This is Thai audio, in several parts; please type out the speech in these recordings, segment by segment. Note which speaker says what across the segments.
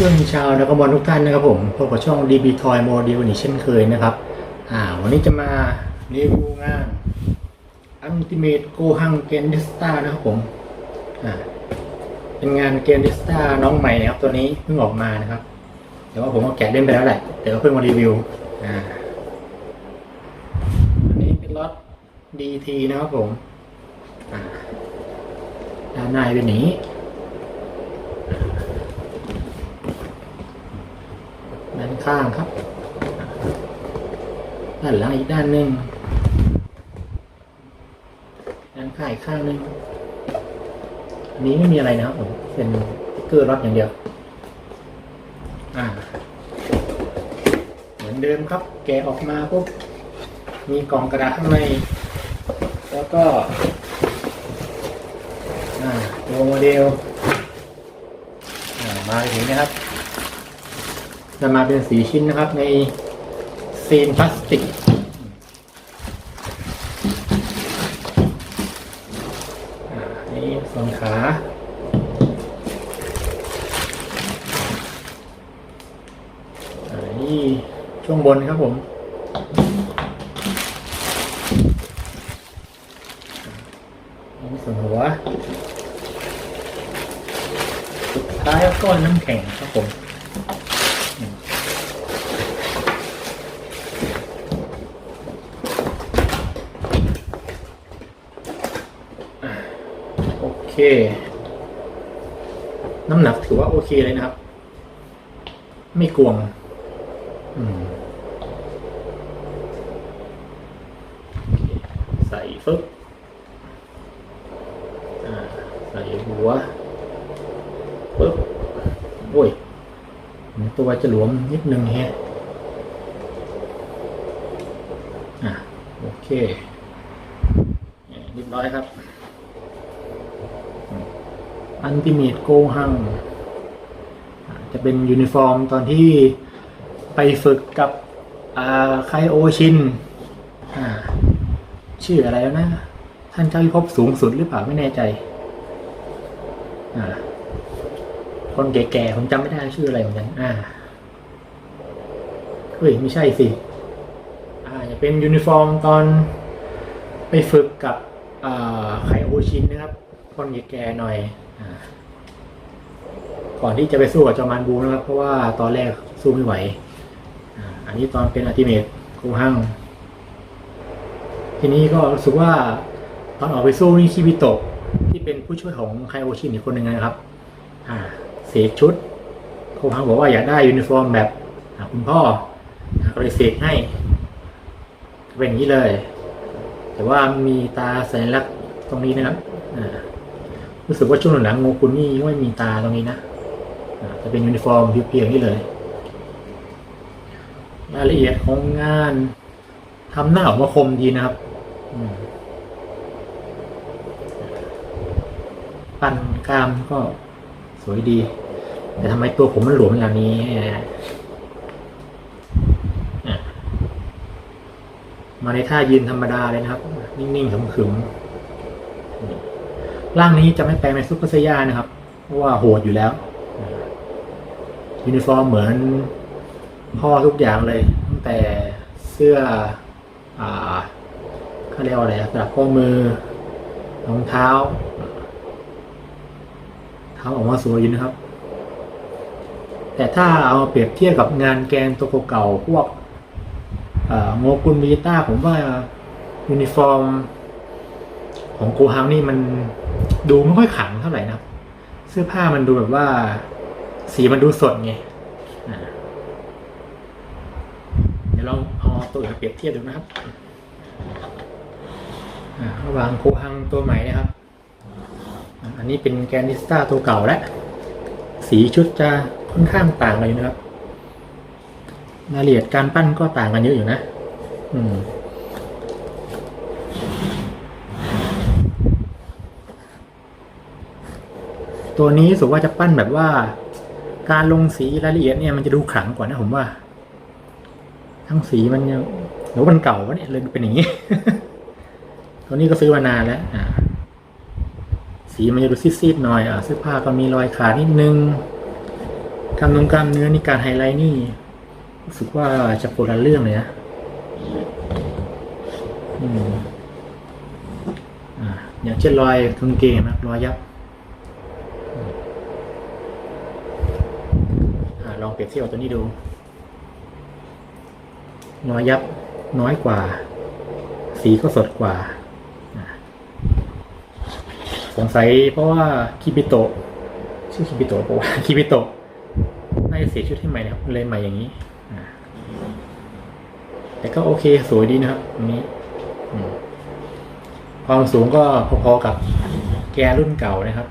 Speaker 1: พื่อนชาวนักบอลทุกท่านนะครับผมพบกับช่อง DB Toy Model นี่เช่นเคยนะครับ อ่า วันนี้จะมารีวิวงาน Ultimate Gohan g e n d i s t a นะครับผม อ่า เป็นงาน g e n d i s t a น้องใหม่นะครับตัวนี้เพิ่งออกมานะครับแต่ว่าผมก็แกะเล่นไปแล้วแหละ แต่ก็เพิ่งมารีวิว อ่า อันนี้เป็นรถ DT นะครับผม อ่า ด้านในเป็นนี้ ด้าน ข้างครับ ด้านหลังอีกด้านหนึ่งด้านข้างอีกข้างหนึ่งอันนี้ไม่มีอะไรนะครับผมเป็นติ๊กเกอร์รถอย่างเดียว อ่า เหมือนเดิมครับ แกะออกมาปุ๊บมีกล่องกระดาษข้างใน แล้วก็อ่าตัวโมเดลอ่ามาถึงนะครับ จะมาเป็นสีชิ้นนะครับในซีนพลาสติกอ่านี่ส่วนขาอ่านี่ช่วงบนครับผมนี่ส่วนหัวสุดท้ายก็ก้อนน้ำแข็งครับผม โอเค น้ำหนักถือว่าโอเคเลยนะครับ ไม่กวงใส่ฟึบใส่หัวปึ๊บโอ้ยตัวจะหลวมนิดนึงแฮะอะโอเคเรียบร้อยครับ อันติเมตโกหัง จะเป็นยูนิฟอร์มตอนที่ไปฝึกกับอ่าไคโอชินชื่ออะไรแล้วนะ ท่านเจ้าพิภพสูงสุดหรือเปล่าไม่แน่ใจ คนแก่ๆผมจำไม่ได้ชื่ออะไรเหมือนกันอ่าเฮ้ยไม่ใช่สิอ่าจะเป็นยูนิฟอร์มตอนไปฝึกกับอ่าไคโอชินนะครับ คนแก่ๆหน่อยอก่อนที่จะไปสู้กับจอมานบูนะครับ เพราะว่าตอนแรกสู้ไม่ไหวอ,อันนี้ตอนเป็นอัติเมตกูฮังทีนี้ก็รู้สึกว่าตอนออกไปสู้นี่คิบิโตะที่เป็นผู้ช่วยของไคโอชินอีกคนหนึ่งนะครับ อ่าเสกชุดโคฮังบอกว่าอยากได้ยูนิฟอร์มแบบคุณพ่อก็เลยเสกให้เป็นอย่างนี้เลย แต่ว่ามีตาสัญลักษณ์ตรงนี้นะครับ รู้สึกว่าช่วงหลังโงกุนนี่ไม่มีตาตรงนี้นะจะเป็นยูนิฟอร์มเพียวๆนี่เลย รายละเอียดของงานทำหน้าออกมาคมดีนะครับปั้นกล้ามก็สวยดี แต่ทำไมตัวผมมันหลวมอย่างนี้มาในท่ายืนธรรมดาเลยนะครับ นิ่งๆขึมๆ ร่างนี้จะไม่แปลงเป็นซุปเปอร์เซย่านะครับ เพราะว่าโหดอยู่แล้วยูนิฟอร์มเหมือนพ่อทุกอย่างเลย ตั้งแต่เสื้ออ่าเขาเรียกว่าอะไรอะสลับข้อมือรองเท้าเท้าออกมาสวยอยู่นะครับ แต่ถ้าเอาเปรียบเทียบกับงานแกนตัวเก่าพวกอ่อโงกุนมิต้าผมว่ายูนิฟอร์ม ของโกฮังนี่มันดูไม่ค่อยขังเท่าไหร่นะเสื้อผ้ามันดูแบบว่า สีมันดูสดไงเดี๋ยวเราเอาตัวอื่นมาเปรียบเทียบดูนะครับระหว่างโกฮังตัวใหม่นะครับ อันนี้เป็นแกนิสตาตัวเก่าแล้ว สีชุดจะค่อนข้างต่างกันอยู่นะครับ รายละเอียดการปั้นก็ต่างกันเยอะอยู่นะ อืม ตัวนี้สึกว่าจะปั้นแบบว่า การลงสีรายละเอียดเนี่ยมันจะดูขลังกว่านะผมว่า ทั้งสีมันยังหรือมันเก่าวะเนี่ยเลยเป็นอย่างนี้ ตัวนี้ก็ซื้อมานานแล้วอ่าสีมันจะดูซีดๆหน่อยอ่าเสื้อผ้าก็มีรอยขาดนิดนึงทำตรงกล้ามเนื้อนี่การไฮไลท์นี่รู้สึกว่าจะโคนละเรื่องเลยนะอืมอ่าอย่างเช่นรอยกางเกงนะรอยยับอืมอ่าลอง เปรียบเทียบตัวนี้ดูรอยยับน้อยกว่า สีก็สดกว่า สงสัยเพราะว่าคิบิโตะชื่อคิบิโตะเพราะว่าคิบิโตะน่าจะเสียชุดให้ใหม่นะครับเลยใหม่อย่างนี้ แต่ก็โอเคสวยดีนะครับอันนี้ความสูงก็พอๆกับแกรุ่นเก่านะครับ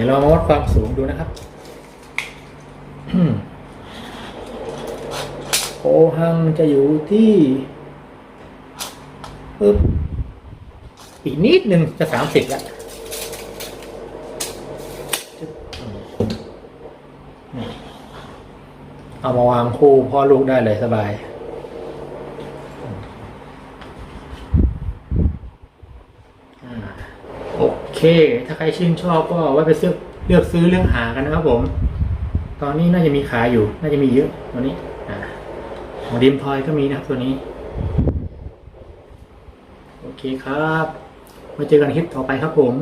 Speaker 1: ดี๋ยวเรามาวัดความสูงดูนะครับโอหังจะอยู่ที่ปึ๊บอีกนิดหนึ่งจะสามสิบแล้วเอามาวางคู่พ่อลูกได้เลยสบาย อ่าโอ เค ถ้าใครชื่นชอบก็ไว้ไปซื้อเลือกซื้อเรื่องหากันนะครับผม ตอนนี้น่าจะมีขายอยู่ น่าจะมีเยอะตัวนี้อของดิมพอยก็มีนะครับตัวนี้ โอเคครับ มาเจอกันคลิปต่อไปครับผม